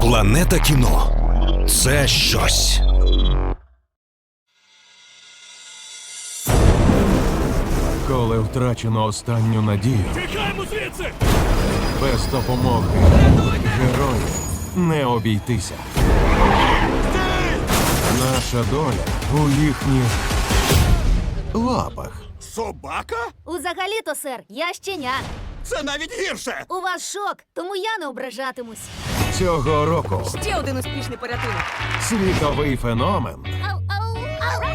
Планета кіно це щось. Коли втрачено останню надію, Тікаємо звідси! без допомоги героїв не обійтися. Наша доля у їхніх лапах. Собака? Узагалі-то, сер, я щеня. Це навіть гірше! У вас шок, тому я не ображатимусь. Цього року Ще один успішний порятунок. світовий феномен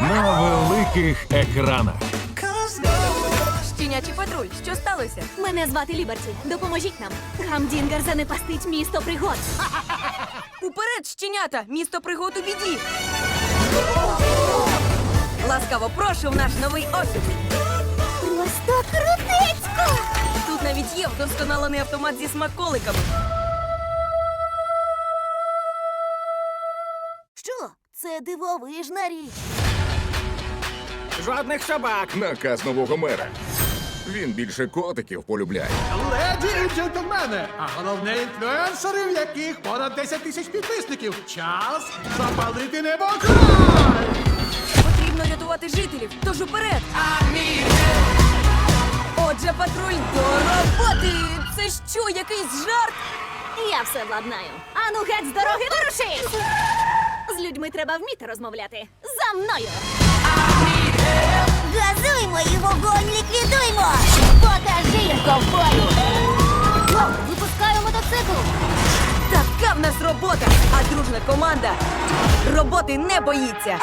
на великих екранах. Щенячий патруль, що сталося? Мене звати Ліберті. Допоможіть нам. Гамдінгер занепастить місто пригод. Уперед, щенята! Місто пригод у біді! Ласкаво прошу в наш новий офіс. Просто крутецько! Тут навіть є вдосконалений автомат зі смаколиками. Що? Це дивовижна річ. Жодних собак! Наказ нового мера. Він більше котиків полюбляє. Леді і джентльмени, а головне інфлюенсери, в яких понад 10 тисяч підписників. Час запалити небокрай! Потрібно рятувати жителів, тож уперед! Отже, патруль до роботи! Це що, якийсь жарт? Я все владнаю. Ану геть з дороги вируши! Людьми треба вміти розмовляти. За мною! Газуймо і вогонь ліквідуймо! Покажи їм ковбою! Воу, Випускаю мотоцикл! Така в нас робота! А дружна команда роботи не боїться!